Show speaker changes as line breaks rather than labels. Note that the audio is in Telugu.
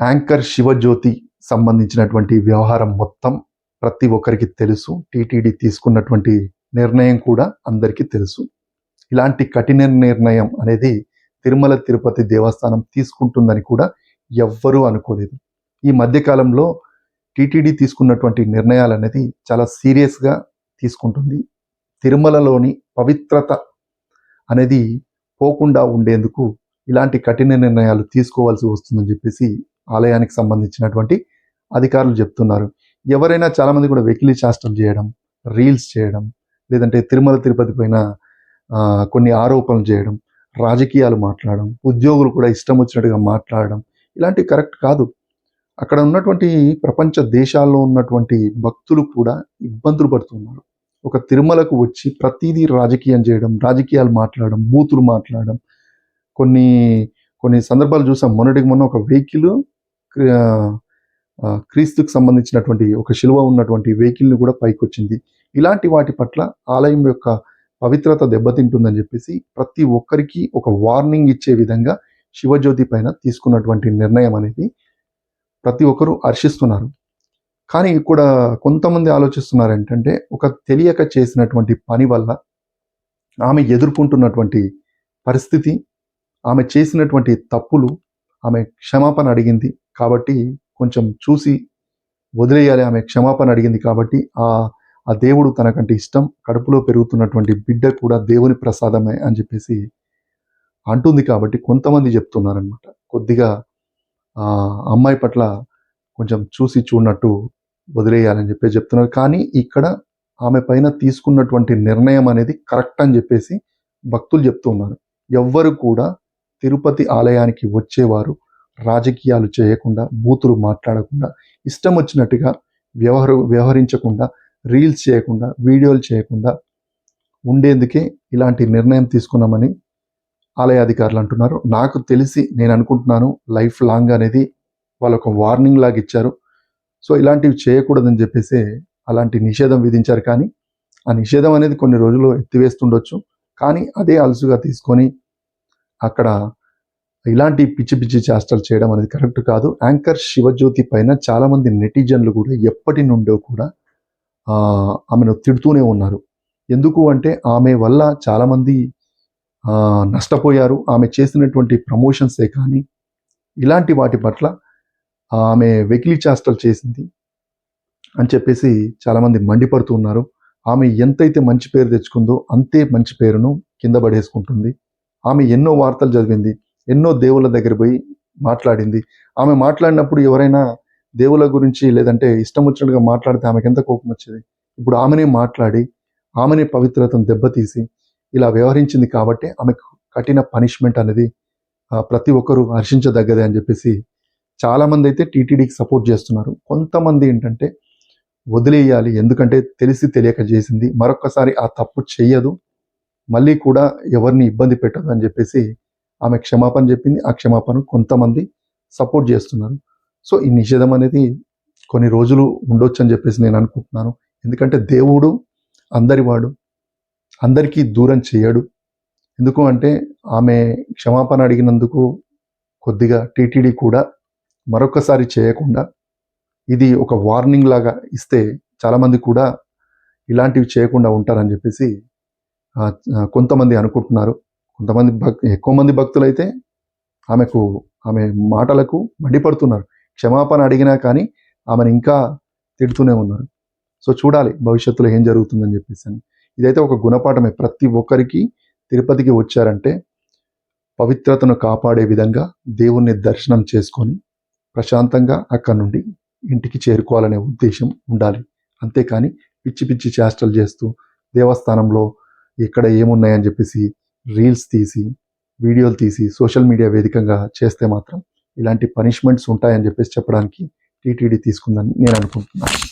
యాంకర్ శివజ్యోతి సంబంధించినటువంటి వ్యవహారం మొత్తం ప్రతి ఒక్కరికి తెలుసు. టీటీడీ తీసుకున్నటువంటి నిర్ణయం కూడా అందరికీ తెలుసు. ఇలాంటి కఠిన నిర్ణయం అనేది తిరుమల తిరుపతి దేవస్థానం తీసుకుంటుందని కూడా ఎవ్వరూ అనుకోలేదు. ఈ మధ్యకాలంలో టీటీడీ తీసుకున్నటువంటి నిర్ణయాలు అనేది చాలా సీరియస్గా తీసుకుంటుంది. తిరుమలలోని పవిత్రత అనేది పోకుండా ఉండేందుకు ఇలాంటి కఠిన నిర్ణయాలు తీసుకోవాల్సి వస్తుందని చెప్పేసి ఆలయానికి సంబంధించినటువంటి అధికారులు చెప్తున్నారు. ఎవరైనా చాలామంది కూడా వెకిలీ చేష్టలు చేయడం రీల్స్ చేయడం లేదంటే తిరుమల తిరుపతి పైన కొన్ని ఆరోపణలు చేయడం రాజకీయాలు మాట్లాడడం ఉద్యోగులు కూడా ఇష్టం వచ్చినట్టుగా మాట్లాడడం ఇలాంటివి కరెక్ట్ కాదు. అక్కడ ఉన్నటువంటి ప్రపంచ దేశాల్లో ఉన్నటువంటి భక్తులు కూడా ఇబ్బందులు పడుతున్నారు. ఒక తిరుమలకు వచ్చి ప్రతిదీ రాజకీయం చేయడం రాజకీయాలు మాట్లాడడం బూతులు మాట్లాడడం కొన్ని కొన్ని సందర్భాలు చూసాం. మొన్నటికి మొన్న ఒక వెహికల్ క్రీస్తుకు సంబంధించినటువంటి ఒక శిలువ ఉన్నటువంటి వెహికల్ని కూడా పైకి వచ్చింది ఇలాంటి వాటి పట్ల ఆలయం యొక్క పవిత్రత దెబ్బతింటుందని చెప్పేసి ప్రతి ఒక్కరికి ఒక వార్నింగ్ ఇచ్చే విధంగా శివజ్యోతి పైన తీసుకున్నటువంటి నిర్ణయం అనేది ప్రతి ఒక్కరూ హర్షిస్తున్నారు. కానీ కూడా కొంతమంది ఆలోచిస్తున్నారు ఏంటంటే ఒక తెలియక చేసినటువంటి పని వల్ల ఆమె ఎదుర్కొంటున్నటువంటి పరిస్థితి ఆమె చేసినటువంటి తప్పులు ఆమె క్షమాపణ అడిగింది కాబట్టి కొంచెం చూసి వదిలేయాలి ఆమె క్షమాపణ అడిగింది కాబట్టి ఆ ఆ దేవుడు తనకంటే ఇష్టం కడుపులో పెరుగుతున్నటువంటి బిడ్డ కూడా దేవుని ప్రసాదమే అని చెప్పేసి అంటుంది కాబట్టి కొంతమంది చెప్తున్నారనమాట కొద్దిగా ఆ అమ్మాయి పట్ల కొంచెం చూసి చూడనట్టు వదిలేయాలని చెప్పేసి చెప్తున్నారు. కానీ ఇక్కడ ఆమె పైన తీసుకున్నటువంటి నిర్ణయం అనేది కరెక్ట్ అని చెప్పేసి భక్తులు చెప్తున్నారు. ఎవ్వరు కూడా తిరుపతి ఆలయానికి వచ్చేవారు రాజకీయాలు చేయకుండా బూతులు మాట్లాడకుండా ఇష్టం వచ్చినట్టుగా వ్యవహర వ్యవహరించకుండా రీల్స్ చేయకుండా వీడియోలు చేయకుండా ఉండేందుకే ఇలాంటి నిర్ణయం తీసుకున్నామని ఆలయ అధికారులు అంటున్నారు. నాకు తెలిసి నేను అనుకుంటున్నాను లైఫ్ లాంగ్ అనేది వాళ్ళొక వార్నింగ్ లాగా ఇచ్చారు. సో ఇలాంటివి చేయకూడదని చెప్పేసి అలాంటి నిషేధం విధించారు. కానీ ఆ నిషేధం అనేది కొన్ని రోజులు ఎత్తివేస్తుండొచ్చు. కానీ అదే అలసుగా తీసుకొని అక్కడ ఇలాంటి పిచ్చి పిచ్చి చేష్టలు చేయడం అనేది కరెక్ట్ కాదు. యాంకర్ శివజ్యోతి పైన చాలామంది నెటిజన్లు కూడా ఎప్పటి నుండో కూడా ఆమెను తిడుతూనే ఉన్నారు. ఎందుకు అంటే ఆమె వల్ల చాలామంది నష్టపోయారు. ఆమె చేసినటువంటి ప్రమోషన్సే కానీ ఇలాంటి వాటి పట్ల ఆమె వెకిలి చేష్టలు చేసింది అని చెప్పేసి చాలామంది మండిపడుతూ ఉన్నారు. ఆమె ఎంతైతే మంచి పేరు తెచ్చుకుందో అంతే మంచి పేరును కింద పడేసుకుంటుంది. ఆమె ఎన్నో వార్తలు చదివింది. ఎన్నో దేవుళ్ళ దగ్గర పోయి మాట్లాడింది. ఆమె మాట్లాడినప్పుడు ఎవరైనా దేవుళ్ళ గురించి లేదంటే ఇష్టం వచ్చినట్టుగా మాట్లాడితే ఆమెకి ఎంత కోపం వచ్చేది? ఇప్పుడు ఆమెనే మాట్లాడి ఆమెనే పవిత్రతను దెబ్బతీసి ఇలా వ్యవహరించింది కాబట్టి ఆమెకు కఠిన పనిష్మెంట్ అనేది ప్రతి ఒక్కరూ హర్షించదగ్గదే అని చెప్పేసి చాలామంది అయితే టీటీడీకి సపోర్ట్ చేస్తున్నారు. కొంతమంది ఏంటంటే వదిలేయాలి ఎందుకంటే తెలిసి తెలియక చేసింది. మరొకసారి ఆ తప్పు చెయ్యదు. మళ్ళీ కూడా ఎవరిని ఇబ్బంది పెట్టదు అని చెప్పేసి ఆమె క్షమాపణ చెప్పింది. ఆ క్షమాపణ కొంతమంది సపోర్ట్ చేస్తున్నారు. సో ఈ నిషేధం అనేది కొన్ని రోజులు ఉండొచ్చు అని చెప్పేసి నేను అనుకుంటున్నాను. ఎందుకంటే దేవుడు అందరివాడు అందరికీ దూరం చేయడు. ఎందుకు అంటే ఆమె క్షమాపణ అడిగినందుకు కొద్దిగా టీటీడీ కూడా మరొకసారి చేయకుండా ఇది ఒక వార్నింగ్ లాగా ఇస్తే చాలామంది కూడా ఇలాంటివి చేయకుండా ఉంటారని చెప్పేసి కొంతమంది అనుకుంటున్నారు. కొంతమంది భక్ ఎక్కువ మంది భక్తులు అయితే ఆమెకు ఆమె మాటలకు మండిపడుతున్నారు. క్షమాపణ అడిగినా కానీ ఆమెను ఇంకా తిడుతూనే ఉన్నారు. సో చూడాలి భవిష్యత్తులో ఏం జరుగుతుందని చెప్పేసి అని. ఇదైతే ఒక గుణపాఠమే. ప్రతి ఒక్కరికి తిరుపతికి వచ్చారంటే పవిత్రతను కాపాడే విధంగా దేవుణ్ణి దర్శనం చేసుకొని ప్రశాంతంగా అక్కడ నుండి ఇంటికి చేరుకోవాలనే ఉద్దేశం ఉండాలి. అంతేకాని పిచ్చి పిచ్చి చేష్టలు చేస్తూ దేవస్థానంలో ఎక్కడ ఏమున్నాయని చెప్పేసి రీల్స్ తీసి వీడియోలు తీసి సోషల్ మీడియా వేదికగా చేస్తే మాత్రం ఇలాంటి పనిష్మెంట్స్ ఉంటాయని చెప్పేసి చెప్పడానికి టీటీడీ తీసుకుందని నేను అనుకుంటున్నాను.